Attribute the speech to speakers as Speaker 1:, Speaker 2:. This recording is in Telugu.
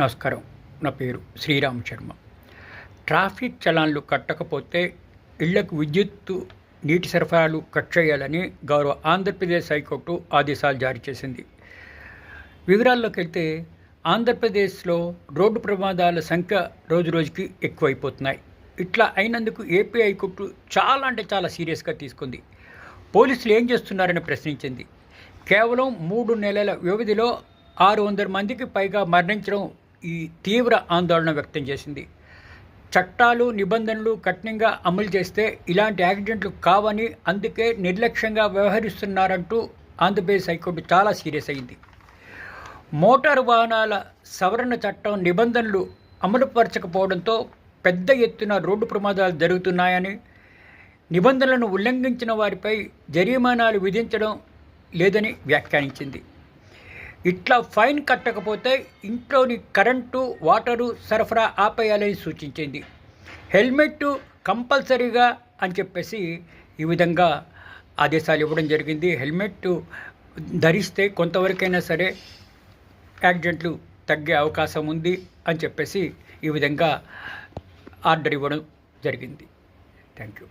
Speaker 1: నమస్కారం. నా పేరు శ్రీరామ్ శర్మ. ట్రాఫిక్ చలాన్లు కట్టకపోతే ఇళ్ళకు విద్యుత్తు నీటి సరఫరాలు కట్ చేయాలని గౌరవ ఆంధ్రప్రదేశ్ హైకోర్టు ఆదేశాలు జారీ చేసింది. వివరాల్లోకి వెళ్తే ఆంధ్రప్రదేశ్లో రోడ్డు ప్రమాదాల సంఖ్య రోజు రోజుకి ఎక్కువైపోతున్నాయి. ఇట్లా అయినందుకు ఏపీ హైకోర్టు చాలా అంటే చాలా సీరియస్గా తీసుకుంది. పోలీసులు ఏం చేస్తున్నారని ప్రశ్నించింది. కేవలం మూడు నెలల వ్యవధిలో ఆరు వందల మందికి పైగా మరణించడం ఈ తీవ్ర ఆందోళన వ్యక్తం చేసింది. చట్టాలు నిబంధనలు కఠినంగా అమలు చేస్తే ఇలాంటి యాక్సిడెంట్లు కావని అందుకే నిర్లక్ష్యంగా వ్యవహరిస్తున్నారంటూ ఆంధ్రప్రదేశ్ హైకోర్టు చాలా సీరియస్ అయింది. మోటారు వాహనాల సవరణ చట్టం నిబంధనలు అమలుపరచకపోవడంతో పెద్ద ఎత్తున రోడ్డు ప్రమాదాలు జరుగుతున్నాయని నిబంధనలను ఉల్లంఘించిన వారిపై జరిమానాలు విధించడం లేదని వ్యాఖ్యానించింది. ఇట్లా ఫైన్ కట్టకపోతే ఇంట్లోని కరెంటు వాటరు సరఫరా ఆపేయాలని సూచించింది. హెల్మెట్ కంపల్సరీగా అని చెప్పేసి ఈ విధంగా ఆదేశాలు ఇవ్వడం జరిగింది. హెల్మెట్ ధరిస్తే కొంతవరకైనా సరే యాక్సిడెంట్లు తగ్గే అవకాశం ఉంది అని చెప్పేసి ఈ విధంగా ఆర్డర్ ఇవ్వడం జరిగింది. Thank you.